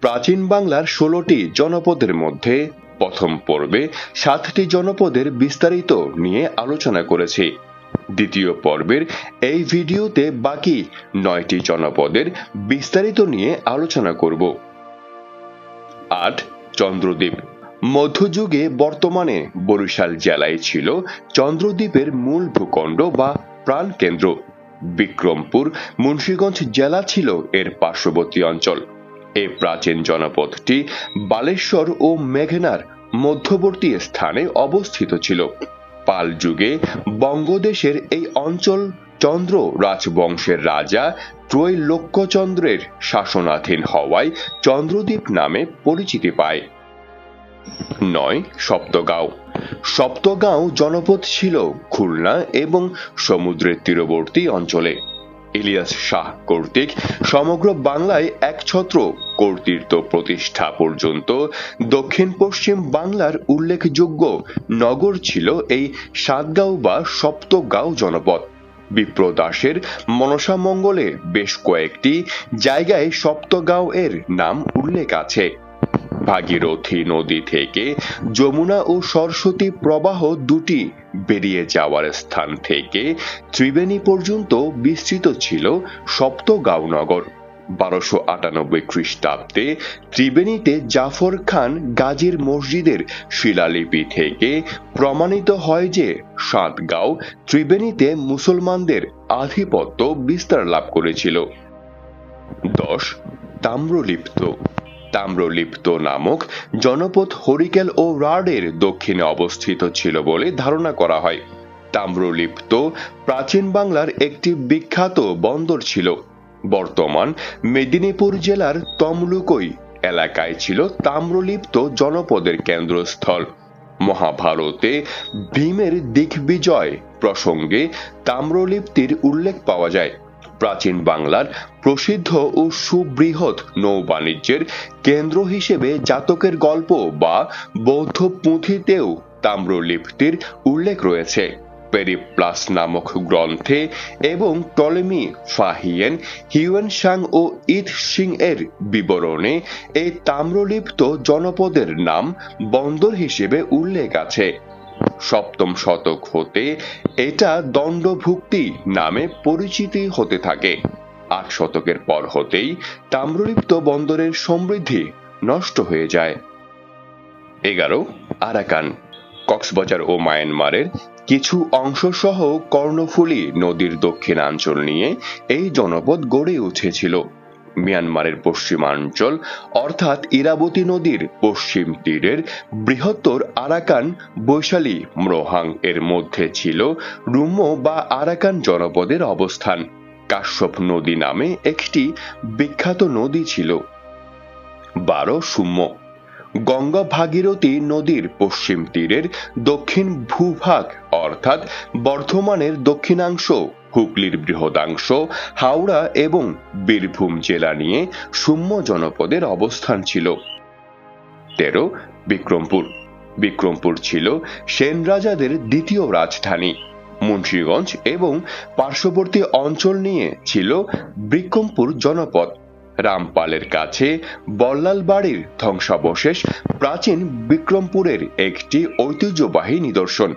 প্রাচীন বাংলার ষোলোটি জনপদের মধ্যে প্রথম পর্বে সাতটি জনপদের বিস্তারিত নিয়ে আলোচনা করেছি। দ্বিতীয় পর্বের এই ভিডিওতে বাকি নয়টি জনপদের বিস্তারিত নিয়ে আলোচনা করব। আট, চন্দ্রদ্বীপ। মধ্যযুগে বর্তমানে বরিশাল জেলায় ছিল চন্দ্রদ্বীপের মূল ভূখণ্ড বা প্রাণকেন্দ্র। বিক্রমপুর, মুন্সীগঞ্জ জেলা ছিল এর পার্শ্ববর্তী অঞ্চল। এই প্রাচীন জনপদটি বালেশ্বর ও মেঘনার মধ্যবর্তী স্থানে অবস্থিত ছিল। পাল যুগে বঙ্গদেশের এই অঞ্চল চন্দ্র রাজবংশের রাজা ত্রৈলোক্যচন্দ্রের শাসনাধীন হওয়ায় চন্দ্রদ্বীপ নামে পরিচিতি পায়। নয়, সপ্তগাঁও। সপ্তগাঁও জনপদ ছিল খুলনা এবং সমুদ্রের তীরবর্তী অঞ্চলে। ইলিয়াস শাহ কর্তৃক সমগ্র বাংলায় একছত্র কর্তৃত্ব প্রতিষ্ঠা পর্যন্ত দক্ষিণ পশ্চিম বাংলার উল্লেখযোগ্য নগর ছিল এই সাতগাঁও বা সপ্তগাঁও জনপদ। বিপ্রদাসের মনসা মঙ্গলে বেশ কয়েকটি জায়গায় সপ্তগাঁও এর নাম উল্লেখ আছে। ভাগীরথী নদী থেকে যমুনা ও সরস্বতী প্রবাহ দুটি বেরিয়ে যাওয়ার স্থান থেকে ত্রিবেণী পর্যন্ত বিস্তৃত ছিল সপ্তগাঁও নগর বারোশো আটানব্বই খ্রিস্টাব্দে ত্রিবেণীতে জাফর খান গাজীর মসজিদের শিলালিপি থেকে প্রমাণিত হয় যে সাতগাঁও ত্রিবেণীতে মুসলমানদের আধিপত্য বিস্তার লাভ করেছিল। দশ, তাম্রলিপ্ত তাম্রলিপ্ত নামক জনপদ হরিকেল ও রাডের দক্ষিণে অবস্থিত ছিল বলে ধারণা করা হয়। তাম্রলিপ্ত প্রাচীন বাংলার একটি বিখ্যাত বন্দর ছিল। বর্তমান মেদিনীপুর জেলার তমলুকই এলাকায় ছিল তাম্রলিপ্ত জনপদের কেন্দ্রস্থল। মহাভারতে ভীমের দিগ্বিজয় প্রসঙ্গে তাম্রলিপ্তির উল্লেখ পাওয়া যায়। প্রাচীন বাংলার প্রসিদ্ধ ও সুবৃহৎ নৌবাণিজ্যের কেন্দ্র হিসেবে জাতকের গল্প বা বৌদ্ধ পুঁথিতেও তাম্রলিপ্তির উল্লেখ রয়েছে। পেরিপ্লাস নামক গ্রন্থে এবং টলেমি ফাহিয়েন, হিউয়েন সাং ও ইথ সিং এর বিবরণে এই তাম্রলিপ্ত জনপদের নাম বন্দর হিসেবে উল্লেখ আছে। সপ্তম শতক হতে এটা দণ্ডভুক্তি নামে পরিচিতি হতে থাকে। আট শতকের পর হতেই তাম্রলিপ্ত বন্দরের সমৃদ্ধি নষ্ট হয়ে যায়। এগারো, আরাকান। কক্সবাজার ও মায়ানমারের কিছু অংশ সহ কর্ণফুলী নদীর দক্ষিণাঞ্চল নিয়ে এই জনপদ গড়ে উঠেছিল। মিয়ানমারের পশ্চিমাঞ্চল, অর্থাৎ ইরাবতী নদীর পশ্চিম তীরের বৃহত্তর আরাকান বৈশালী ম্রোহাং এর মধ্যে ছিল রুমো বা আরাকান জনপদের অবস্থান। কাশ্যপ নদী নামে একটি বিখ্যাত নদী ছিল। বারো সুম্য গঙ্গা ভাগীরথী নদীর পশ্চিম তীরের দক্ষিণ ভূভাগ, অর্থাৎ বর্ধমানের দক্ষিণাংশ হুগলির বৃহদাংশ, হাওড়া এবং বীরভূম জেলা নিয়ে সুম্য জনপদের অবস্থান ছিল। তেরো, বিক্রমপুর। বিক্রমপুর ছিল সেন রাজাদের দ্বিতীয় রাজধানী। মুন্সীগঞ্জ এবং পার্শ্ববর্তী অঞ্চল নিয়ে ছিল বিক্রমপুর জনপদ। রামপালের কাছে বল্লাল বাড়ির ধ্বংসাবশেষ প্রাচীন বিক্রমপুরের একটি ঐতিহ্যবাহী নিদর্শন।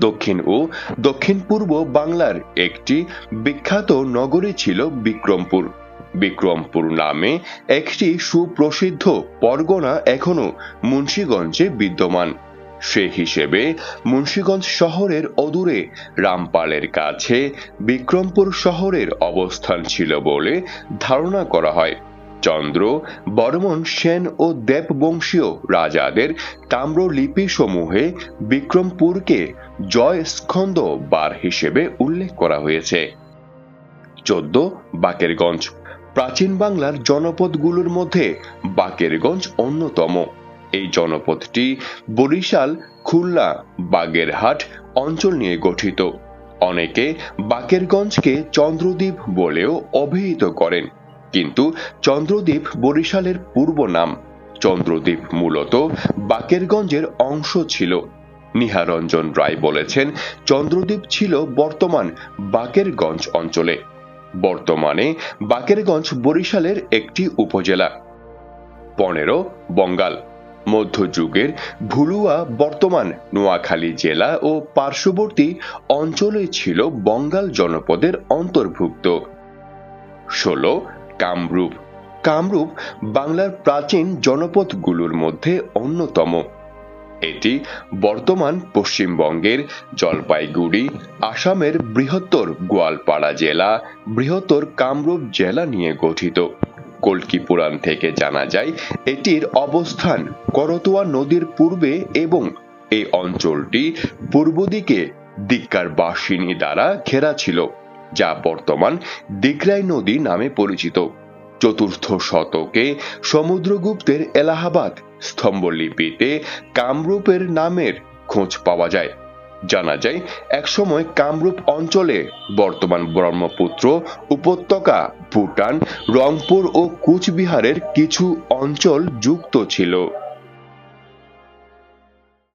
দক্ষিণ ও দক্ষিণ পূর্ব বাংলার একটি বিখ্যাত নগরী ছিল বিক্রমপুর। বিক্রমপুর নামে একটি সুপ্রসিদ্ধ পরগনা এখনও মুন্সীগঞ্জে বিদ্যমান। সে হিসেবে মুন্সীগঞ্জ শহরের অদূরে রামপালের কাছে বিক্রমপুর শহরের অবস্থান ছিল বলে ধারণা করা হয়। চন্দ্র, বর্মন সেন ও দেববংশীয় রাজাদের তাম্রলিপি সমূহে বিক্রমপুরকে জয় স্কন্দ বার হিসেবে উল্লেখ করা হয়েছে। চোদ্দ, বাকেরগঞ্জ। প্রাচীন বাংলার জনপদগুলোর মধ্যে বাকেরগঞ্জ অন্যতম। এই জনপদটি বরিশাল, খুলনা, বাগেরহাট অঞ্চল নিয়ে গঠিত। অনেকে বাকেরগঞ্জকে চন্দ্রদ্বীপ বলেও অভিহিত করেন। কিন্তু চন্দ্রদ্বীপ বরিশালের পূর্ব নাম। চন্দ্রদ্বীপ মূলত বাকেরগঞ্জের অংশ ছিল। নিহারঞ্জন রায় বলেছেন, চন্দ্রদ্বীপ ছিল বর্তমান বাকেরগঞ্জ অঞ্চলে। বর্তমানে বাকেরগঞ্জ বরিশালের একটি উপজেলা। পনেরো, বঙ্গাল। মধ্যযুগের ভুলুয়া বর্তমান নোয়াখালী জেলা ও পার্শ্ববর্তী অঞ্চলে ছিল বঙ্গাল জনপদের অন্তর্ভুক্ত। ষোলো কামরূপ। কামরূপ বাংলার প্রাচীন জনপদগুলোর মধ্যে অন্যতম। এটি বর্তমান পশ্চিমবঙ্গের জলপাইগুড়ি, আসামের বৃহত্তর গোয়ালপাড়া জেলা, বৃহত্তর কামরূপ জেলা নিয়ে গঠিত। কল্কি পুরাণ থেকে জানা যায়, এটির অবস্থান করতোয়া নদীর পূর্বে এবং এই অঞ্চলটি পূর্ব দিকে দিক্কার বাসিনী দ্বারা ঘেরা ছিল। যা বর্তমান দিকরাই নদী নামে পরিচিত। চতুর্থ শতকে সমুদ্রগুপ্তের এলাহাবাদ স্তম্ভলিপিতে কামরূপের নামের খোঁজ পাওয়া যায়। জানা যায়, একসময় কামরূপ অঞ্চলে বর্তমান ব্রহ্মপুত্র উপত্যকা, ভুটান, রংপুর ও কুচবিহারের কিছু অঞ্চল যুক্ত ছিল।